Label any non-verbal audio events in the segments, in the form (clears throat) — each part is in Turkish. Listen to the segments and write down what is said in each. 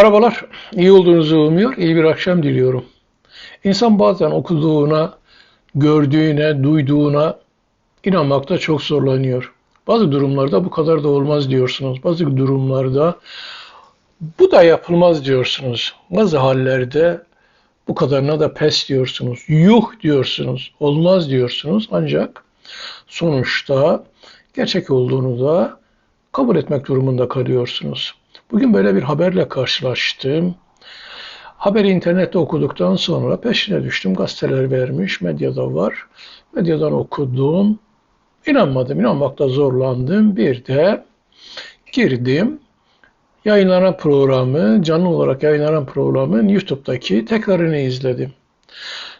Merhabalar, iyi olduğunuzu umuyor, iyi bir akşam diliyorum. İnsan bazen okuduğuna, gördüğüne, duyduğuna inanmakta çok zorlanıyor. Bazı durumlarda bu kadar da olmaz diyorsunuz. Bazı durumlarda bu da yapılmaz diyorsunuz. Bazı hallerde bu kadarına da pes diyorsunuz. Yuh diyorsunuz. Olmaz diyorsunuz. Ancak sonuçta gerçek olduğunu da kabul etmek durumunda kalıyorsunuz. Bugün böyle bir haberle karşılaştım. Haberi internette okuduktan sonra peşine düştüm. Gazeteler vermiş, medyada var. Medyadan okudum. İnanmadım, inanmakta zorlandım. Bir de girdim. Yayınlanan programı, canlı olarak yayınlanan programın YouTube'daki tekrarını izledim.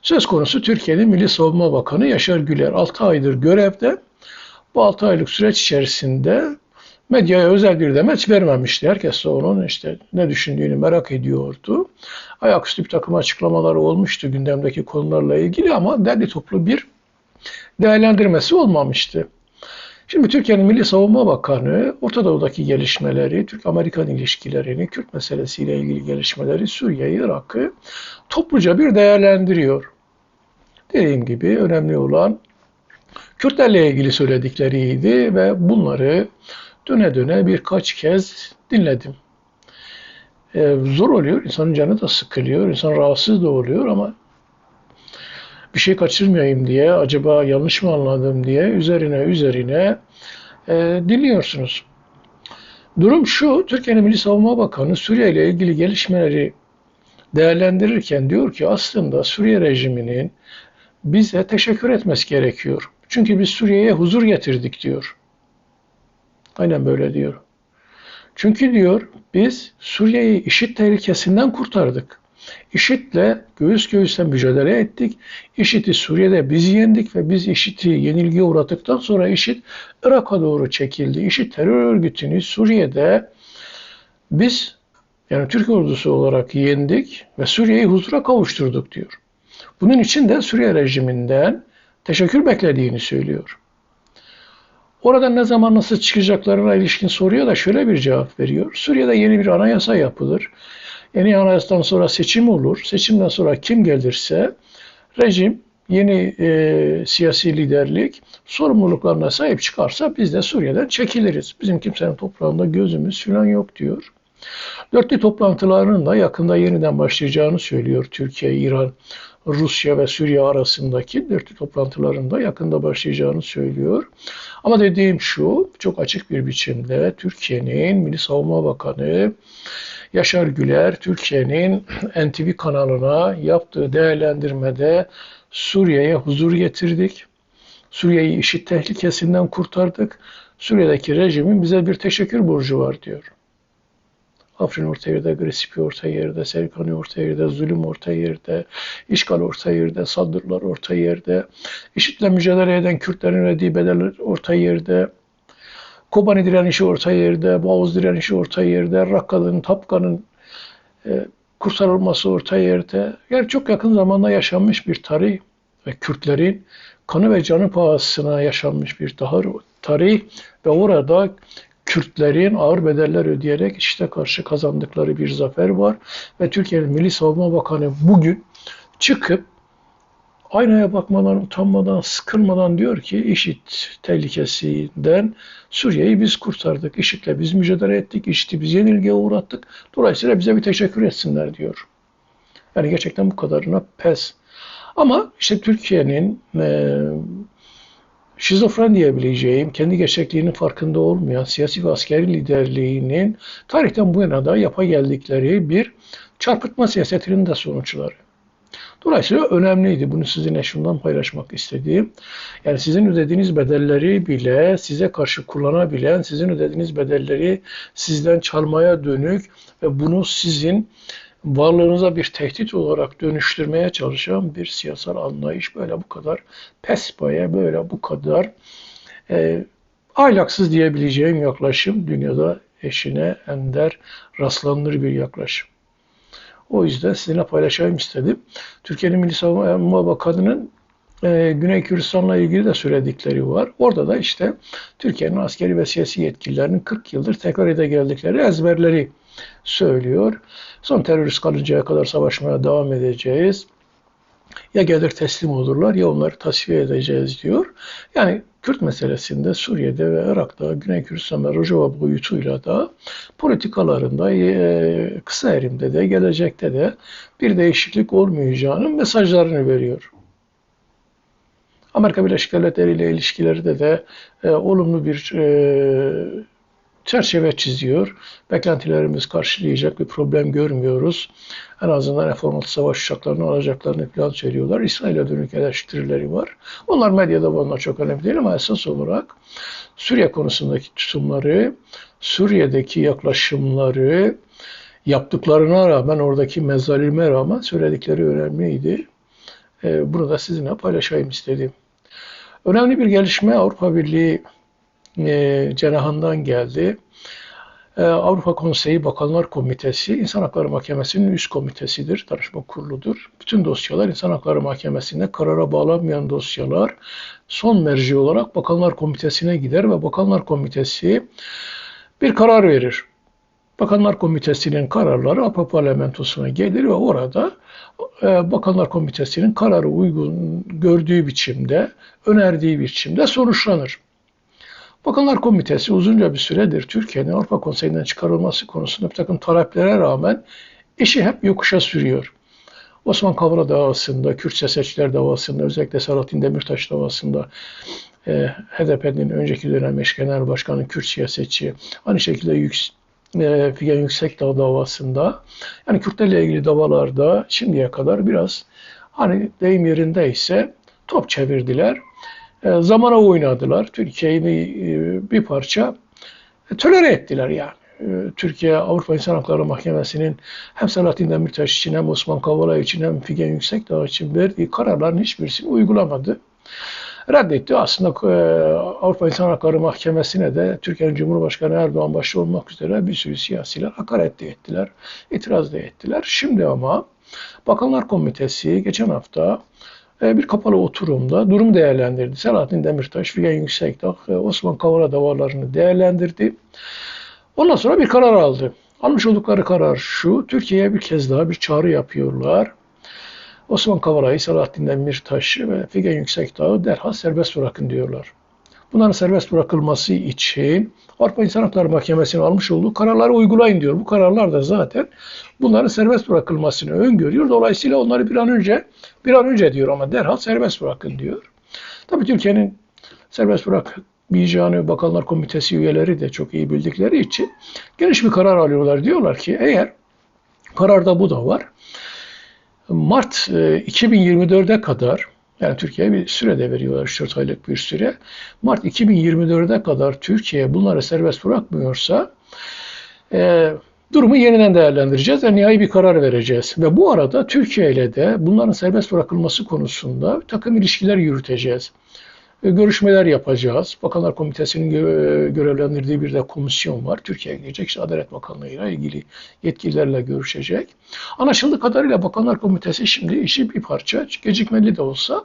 Söz konusu Türkiye'nin Milli Savunma Bakanı Yaşar Güler 6 aydır görevde. Bu 6 aylık süreç içerisinde medyaya özel bir demeç vermemişti. Herkes de onun işte ne düşündüğünü merak ediyordu. Ayaküstü bir takım açıklamaları olmuştu gündemdeki konularla ilgili ama derli toplu bir değerlendirmesi olmamıştı. Şimdi Türkiye'nin Milli Savunma Bakanı Orta Doğu'daki gelişmeleri, Türk-Amerikan ilişkilerini, Kürt meselesiyle ilgili gelişmeleri, Suriye'yi, Irak'ı topluca bir değerlendiriyor. Dediğim gibi önemli olan Kürtlerle ilgili söyledikleriydi ve bunları döne döne birkaç kez dinledim. Ee, zor oluyor, insanın canı da sıkılıyor, insan rahatsız da oluyor ama bir şey kaçırmayayım diye, acaba yanlış mı anladım diye üzerine üzerine e, dinliyorsunuz. Durum şu, Türkiye'nin Milli Savunma Bakanı Suriye ile ilgili gelişmeleri değerlendirirken diyor ki aslında Suriye rejiminin bize teşekkür etmesi gerekiyor. Çünkü biz Suriye'ye huzur getirdik diyor. Aynen böyle diyor. Çünkü diyor biz Suriye'yi IŞİD tehlikesinden kurtardık. IŞİD'le göğüs göğüse mücadele ettik. IŞİD'i Suriye'de biz yendik ve biz IŞİD'i yenilgiye uğrattıktan sonra IŞİD Irak'a doğru çekildi. IŞİD terör örgütünü Suriye'de biz yani Türk ordusu olarak yendik ve Suriye'yi huzura kavuşturduk diyor. Bunun için de Suriye rejiminden teşekkür beklediğini söylüyor. Oradan ne zaman nasıl çıkacaklarına ilişkin soruyor da şöyle bir cevap veriyor. Suriye'de yeni bir anayasa yapılır. Yeni anayasadan sonra seçim olur. Seçimden sonra kim gelirse rejim yeni e, siyasi liderlik sorumluluklarına sahip çıkarsa biz de Suriye'den çekiliriz. Bizim kimsenin toprağında gözümüz falan yok diyor. Dörtlü toplantılarının da yakında yeniden başlayacağını söylüyor Türkiye, İran, Rusya ve Suriye arasındaki dörtlü toplantılarında yakında başlayacağını söylüyor. Ama dediğim şu, çok açık bir biçimde Türkiye'nin Milli Savunma Bakanı Yaşar Güler, Türkiye'nin (clears throat) NTV kanalına yaptığı değerlendirmede Suriye'ye huzur getirdik. Suriye'yi işit tehlikesinden kurtardık. Suriye'deki rejimin bize bir teşekkür borcu var diyor. Afrin orta yerde, Gresipi orta yerde, Serkani orta yerde, zulüm orta yerde, işgal orta yerde, saldırılar orta yerde, IŞİD'le mücadele eden Kürtlerin ödediği bedeller orta yerde, Kobani direnişi orta yerde, Boğaz direnişi orta yerde, Rakka'nın, Tapka'nın e, kurtarılması orta yerde. Yani çok yakın zamanda yaşanmış bir tarih ve Kürtlerin kanı ve canı pahasına yaşanmış bir tarih ve orada Kürtlerin ağır bedeller ödeyerek işte karşı kazandıkları bir zafer var. Ve Türkiye'nin Milli Savunma Bakanı bugün çıkıp aynaya bakmadan, utanmadan, sıkılmadan diyor ki IŞİD tehlikesinden Suriye'yi biz kurtardık. IŞİD'le biz mücadele ettik. IŞİD'i biz yenilgiye uğrattık. Dolayısıyla bize bir teşekkür etsinler diyor. Yani gerçekten bu kadarına pes. Ama işte Türkiye'nin e, şizofren diyebileceğim, kendi gerçekliğinin farkında olmayan siyasi ve askeri liderliğinin tarihten bu yana da yapa geldikleri bir çarpıtma siyasetinin de sonuçları. Dolayısıyla önemliydi. Bunu sizinle şundan paylaşmak istediğim. Yani sizin ödediğiniz bedelleri bile size karşı kullanabilen, sizin ödediğiniz bedelleri sizden çalmaya dönük ve bunu sizin varlığınıza bir tehdit olarak dönüştürmeye çalışan bir siyasal anlayış böyle bu kadar pespaya böyle bu kadar e, ahlaksız diyebileceğim yaklaşım dünyada eşine ender rastlanır bir yaklaşım. O yüzden sizinle paylaşayım istedim. Türkiye'nin Milli Savunma Bakanı'nın e, Güney Kürdistan'la ilgili de söyledikleri var. Orada da işte Türkiye'nin askeri ve siyasi yetkililerinin 40 yıldır tekrar ede geldikleri ezberleri söylüyor. Son terörist kalıncaya kadar savaşmaya devam edeceğiz. Ya gelir teslim olurlar ya onları tasfiye edeceğiz diyor. Yani Kürt meselesinde Suriye'de ve Irak'ta, Güney Kürdistan ve Rojava boyutuyla da politikalarında e, kısa erimde de gelecekte de bir değişiklik olmayacağının mesajlarını veriyor. Amerika Birleşik Devletleri ile ilişkilerde de e, olumlu bir e, çerçeve çiziyor. Beklentilerimiz karşılayacak bir problem görmüyoruz. En azından F-16 savaş uçaklarını alacaklarını plan söylüyorlar. İsrail'e dönük eleştirileri var. Onlar medyada bunlar çok önemli değil ama esas olarak Suriye konusundaki tutumları, Suriye'deki yaklaşımları, yaptıklarına rağmen, oradaki mezalime rağmen söyledikleri önemliydi. Ee, bunu da sizinle paylaşayım istedim. Önemli bir gelişme Avrupa Birliği e, cenahından geldi. E, Avrupa Konseyi Bakanlar Komitesi İnsan Hakları Mahkemesi'nin üst komitesidir, danışma kuruludur. Bütün dosyalar İnsan Hakları Mahkemesi'nde karara bağlanmayan dosyalar son merci olarak Bakanlar Komitesi'ne gider ve Bakanlar Komitesi bir karar verir. Bakanlar Komitesi'nin kararları APA parlamentosuna gelir ve orada Bakanlar Komitesi'nin kararı uygun gördüğü biçimde, önerdiği biçimde sonuçlanır. Bakanlar Komitesi uzunca bir süredir Türkiye'nin Avrupa Konseyi'nden çıkarılması konusunda bir takım taleplere rağmen işi hep yokuşa sürüyor. Osman Kavala davasında, Kürt siyasetçiler davasında, özellikle Selahattin Demirtaş davasında e, HDP'nin önceki dönem eş genel başkanı Kürt siyasetçi, aynı şekilde Yük, e, Figen Yüksekdağ davasında, yani Kürtlerle ilgili davalarda şimdiye kadar biraz hani deyim yerindeyse top çevirdiler. E, zamana oynadılar. Türkiye'yi e, bir parça e, tölere ettiler yani. Türkiye Avrupa İnsan Hakları Mahkemesi'nin hem Selahattin Demirtaş için hem Osman Kavala için hem Figen Yüksekdağ için verdiği kararların hiçbirisini uygulamadı. Reddetti. Aslında Avrupa İnsan Hakları Mahkemesi'ne de Türkiye'nin Cumhurbaşkanı Erdoğan başta olmak üzere bir sürü siyasiler hakaret de ettiler, itiraz da ettiler. Şimdi ama Bakanlar Komitesi geçen hafta e, bir kapalı oturumda durum değerlendirdi. Selahattin Demirtaş, Figen Yüksekdağ, Osman Kavala davalarını değerlendirdi. Ondan sonra bir karar aldı. Almış oldukları karar şu, Türkiye'ye bir kez daha bir çağrı yapıyorlar. Osman Kavala'yı, Selahattin Demirtaş'ı ve Figen Yüksekdağ'ı derhal serbest bırakın diyorlar. Bunların serbest bırakılması için Avrupa İnsan Hakları Mahkemesi'nin almış olduğu kararları uygulayın diyor. Bu kararlar da zaten bunların serbest bırakılmasını öngörüyor. Dolayısıyla onları bir an önce bir an önce diyor ama derhal serbest bırakın diyor. Tabii Türkiye'nin serbest bırakmayacağını Bakanlar Komitesi üyeleri de çok iyi bildikleri için geniş bir karar alıyorlar. Diyorlar ki eğer kararda bu da var. Mart 2024'e kadar yani Türkiye'ye bir süre de veriyorlar 3-4 aylık bir süre. Mart 2024'e kadar Türkiye bunları serbest bırakmıyorsa e, durumu yeniden değerlendireceğiz ve nihai bir karar vereceğiz. Ve bu arada Türkiye ile de bunların serbest bırakılması konusunda takım ilişkiler yürüteceğiz. E, görüşmeler yapacağız. Bakanlar Komitesi'nin görevlendirdiği bir de komisyon var. Türkiye'ye gidecek. İşte Adalet Bakanlığı ile ilgili yetkililerle görüşecek. Anlaşıldığı kadarıyla Bakanlar Komitesi şimdi işi bir parça gecikmeli de olsa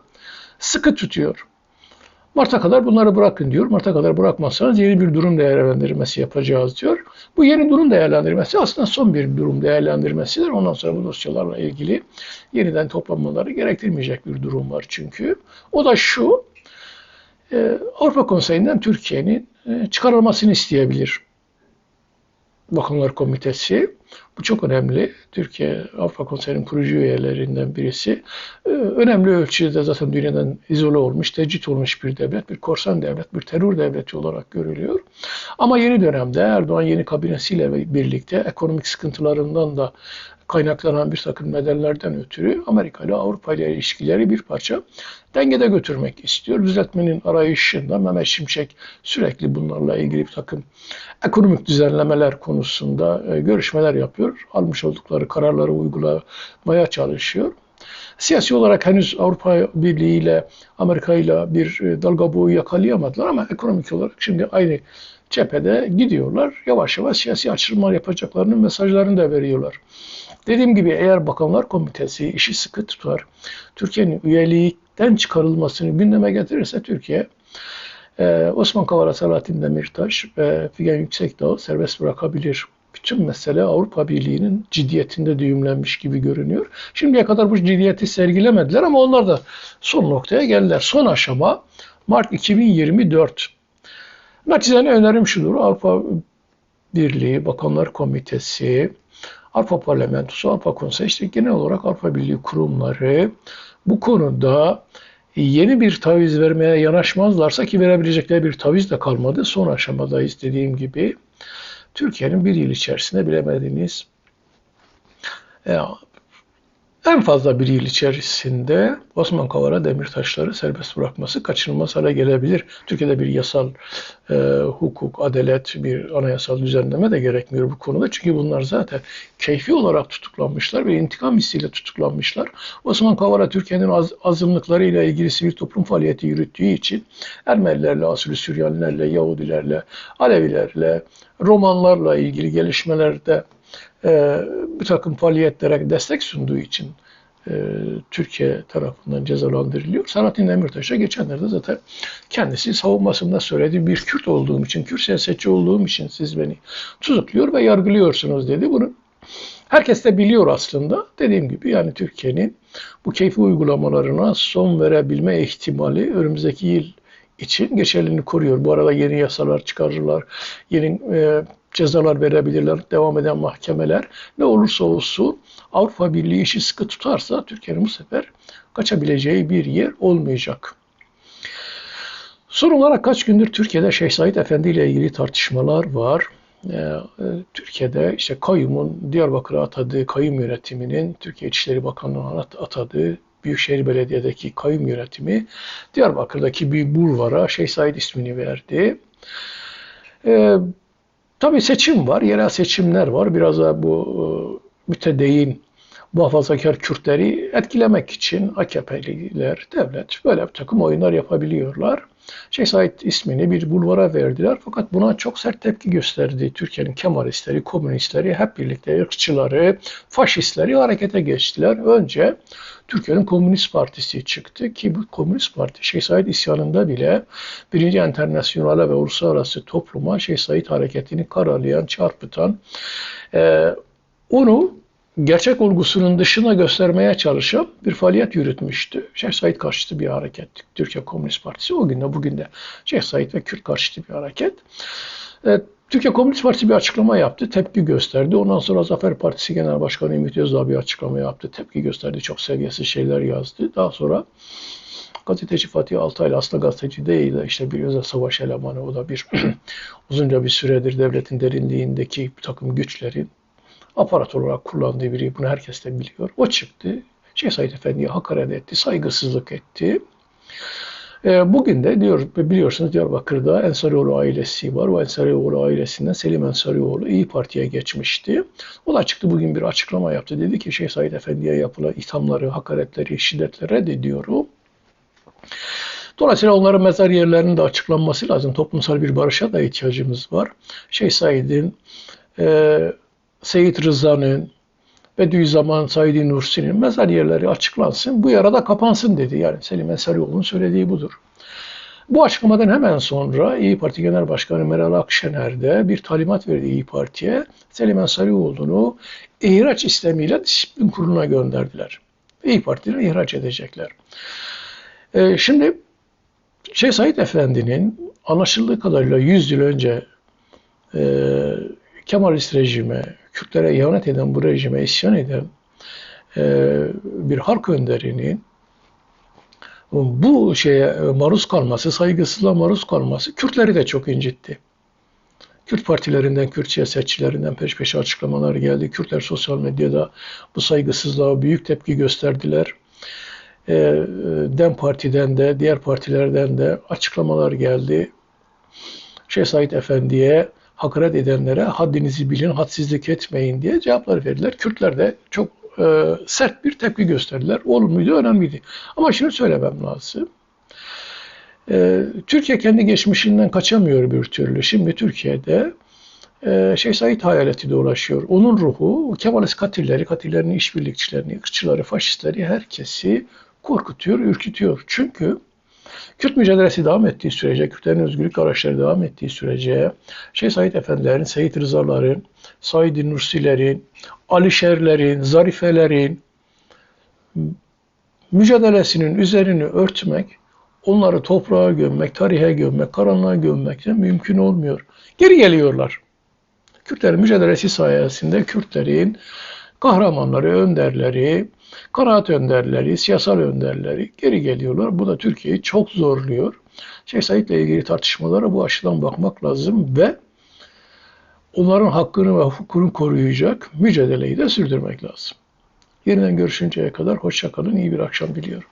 sıkı tutuyor. Mart'a kadar bunları bırakın diyor. Mart'a kadar bırakmazsanız yeni bir durum değerlendirmesi yapacağız diyor. Bu yeni durum değerlendirmesi aslında son bir durum değerlendirmesidir. Ondan sonra bu dosyalarla ilgili yeniden toplanmaları gerektirmeyecek bir durum var çünkü. O da şu, e, Avrupa Konseyi'nden Türkiye'nin e, çıkarılmasını isteyebilir. Bakanlar Komitesi. Bu çok önemli. Türkiye Avrupa Konseyi'nin kurucu üyelerinden birisi. Ee, önemli ölçüde zaten dünyadan izole olmuş, tecrit olmuş bir devlet, bir korsan devlet, bir terör devleti olarak görülüyor. Ama yeni dönemde Erdoğan yeni kabinesiyle birlikte ekonomik sıkıntılarından da kaynaklanan bir takım nedenlerden ötürü Amerika ile Avrupa ile ilişkileri bir parça dengede götürmek istiyor. Düzeltmenin arayışında Mehmet Şimşek sürekli bunlarla ilgili bir takım ekonomik düzenlemeler konusunda e, görüşmeler yapıyor. Almış oldukları kararları uygulamaya çalışıyor. Siyasi olarak henüz Avrupa Birliği ile Amerika ile bir e, dalga boyu yakalayamadılar ama ekonomik olarak şimdi aynı cephede gidiyorlar. Yavaş yavaş siyasi açılımlar yapacaklarının mesajlarını da veriyorlar. Dediğim gibi eğer Bakanlar Komitesi işi sıkı tutar, Türkiye'nin üyelikten çıkarılmasını gündeme getirirse Türkiye e, Osman Kavala, Selahattin Demirtaş ve Figen Yüksekdağ'ı serbest bırakabilir. Bütün mesele Avrupa Birliği'nin ciddiyetinde düğümlenmiş gibi görünüyor. Şimdiye kadar bu ciddiyeti sergilemediler ama onlar da son noktaya geldiler. Son aşama Mart 2024. Naçizane önerim şudur. Avrupa Birliği, Bakanlar Komitesi, Avrupa Parlamentosu, Avrupa Konseyi, işte genel olarak Avrupa Birliği kurumları bu konuda yeni bir taviz vermeye yanaşmazlarsa ki verebilecekleri bir taviz de kalmadı. Son aşamadayız dediğim gibi. Türkiye'nin bir yıl içerisinde bilemediğiniz en fazla bir yıl içerisinde Osman Kavala Demirtaşları serbest bırakması kaçınılmaz hale gelebilir. Türkiye'de bir yasal e, hukuk, adalet, bir anayasal düzenleme de gerekmiyor bu konuda. Çünkü bunlar zaten keyfi olarak tutuklanmışlar ve intikam hissiyle tutuklanmışlar. Osman Kavala Türkiye'nin az, azınlıklarıyla ilgili sivil toplum faaliyeti yürüttüğü için Ermenilerle, Asürü Süryanilerle, Yahudilerle, Alevilerle, Romanlarla ilgili gelişmelerde e, bir takım faaliyetlere destek sunduğu için e, Türkiye tarafından cezalandırılıyor. Selahattin Demirtaş'a geçenlerde zaten kendisi savunmasında söylediği bir Kürt olduğum için, Kürt siyasetçi olduğum için siz beni tutukluyor ve yargılıyorsunuz dedi. Bunu herkes de biliyor aslında. Dediğim gibi yani Türkiye'nin bu keyfi uygulamalarına son verebilme ihtimali önümüzdeki yıl için geçerliliğini koruyor. Bu arada yeni yasalar çıkarırlar, yeni e, cezalar verebilirler, devam eden mahkemeler. Ne olursa olsun Avrupa Birliği işi sıkı tutarsa Türkiye'nin bu sefer kaçabileceği bir yer olmayacak. Son olarak kaç gündür Türkiye'de Şeyh Said Efendi ile ilgili tartışmalar var. Ee, Türkiye'de işte kayyumun Diyarbakır'a atadığı kayyum yönetiminin Türkiye İçişleri Bakanlığı'na atadığı Büyükşehir Belediye'deki kayyum yönetimi Diyarbakır'daki bir bulvara Şeyh Said ismini verdi. Tabii seçim var, yerel seçimler var. Biraz da bu e, mütedeyin muhafazakar Kürtleri etkilemek için AKP'liler, devlet böyle bir takım oyunlar yapabiliyorlar. Said ismini bir bulvara verdiler fakat buna çok sert tepki gösterdi. Türkiye'nin Kemalistleri, komünistleri hep birlikte ırkçıları, faşistleri harekete geçtiler. Önce Türkiye'nin Komünist Partisi çıktı ki bu Komünist Parti Şeyh Said isyanında bile birinci internasyonale ve uluslararası topluma Şeyh Said hareketini karalayan, çarpıtan, e, onu gerçek olgusunun dışına göstermeye çalışan bir faaliyet yürütmüştü. Şeyh Said karşıtı bir hareket. Türkiye Komünist Partisi o günde bugün de Şeyh Said ve Kürt karşıtı bir hareket. Evet, Türkiye Komünist Partisi bir açıklama yaptı, tepki gösterdi. Ondan sonra Zafer Partisi Genel Başkanı Ümit Özdağ bir açıklama yaptı, tepki gösterdi, çok seviyesiz şeyler yazdı. Daha sonra gazeteci Fatih Altaylı aslında gazeteci değil de işte bir özel savaş elemanı, o da bir (clears throat) uzunca bir süredir devletin derinliğindeki bir takım güçlerin aparat olarak kullandığı biri. Bunu herkes de biliyor. O çıktı. Şeyh Said Efendi'ye hakaret etti, saygısızlık etti. E, bugün de diyor, biliyorsunuz Diyarbakır'da Ensarioğlu ailesi var. O Ensarioğlu ailesinden Selim Ensarioğlu İyi Parti'ye geçmişti. O da çıktı bugün bir açıklama yaptı. Dedi ki Şeyh Said Efendi'ye yapılan ithamları, hakaretleri, şiddetleri reddediyorum. Dolayısıyla onların mezar yerlerinin de açıklanması lazım. Toplumsal bir barışa da ihtiyacımız var. Şeyh Said'in e, Seyit Rıza'nın, Bediüzzaman Said Nursi'nin mezar yerleri açıklansın, bu yarada kapansın dedi. Yani Selim Ensarioğlu'nun söylediği budur. Bu açıklamadan hemen sonra İyi Parti Genel Başkanı Meral Akşener de bir talimat verdi İyi Parti'ye. Selim Ensarioğlu'nu ihraç istemiyle disiplin kuruluna gönderdiler. İyi Parti'den ihraç edecekler. Ee, şimdi Şeyh Said Efendi'nin anlaşıldığı kadarıyla 100 yıl önce e, Kemalist rejime, Kürtlere ihanet eden bu rejime isyan eden e, bir halk önderinin bu şeye maruz kalması, saygısızlığa maruz kalması Kürtleri de çok incitti. Kürt partilerinden, Kürt siyasetçilerinden peş peşe açıklamalar geldi. Kürtler sosyal medyada bu saygısızlığa büyük tepki gösterdiler. E, Dem Parti'den de, diğer partilerden de açıklamalar geldi. Şeyh Said Efendi'ye hakaret edenlere haddinizi bilin, hadsizlik etmeyin diye cevaplar verdiler. Kürtler de çok e, sert bir tepki gösterdiler. Olumluydu, önemliydi. Ama şunu söylemem lazım. E, Türkiye kendi geçmişinden kaçamıyor bir türlü. Şimdi Türkiye'de e, Şeyh Said hayaleti dolaşıyor. Onun ruhu Kemalist katilleri, katillerin işbirlikçilerini, ırkçıları, faşistleri herkesi korkutuyor, ürkütüyor. Çünkü Kürt mücadelesi devam ettiği sürece, Kürtlerin özgürlük araçları devam ettiği sürece, Şeyh Said Efendilerin, Seyit Rızaların, Said Nursilerin, Alişerlerin, Zarifelerin mücadelesinin üzerini örtmek, onları toprağa gömmek, tarihe gömmek, karanlığa gömmek de mümkün olmuyor. Geri geliyorlar. Kürtlerin mücadelesi sayesinde Kürtlerin kahramanları, önderleri, kanaat önderleri, siyasal önderleri geri geliyorlar. Bu da Türkiye'yi çok zorluyor. Şeyh Said'le ilgili tartışmalara bu açıdan bakmak lazım ve onların hakkını ve hukukunu koruyacak mücadeleyi de sürdürmek lazım. Yeniden görüşünceye kadar hoşçakalın, iyi bir akşam diliyorum.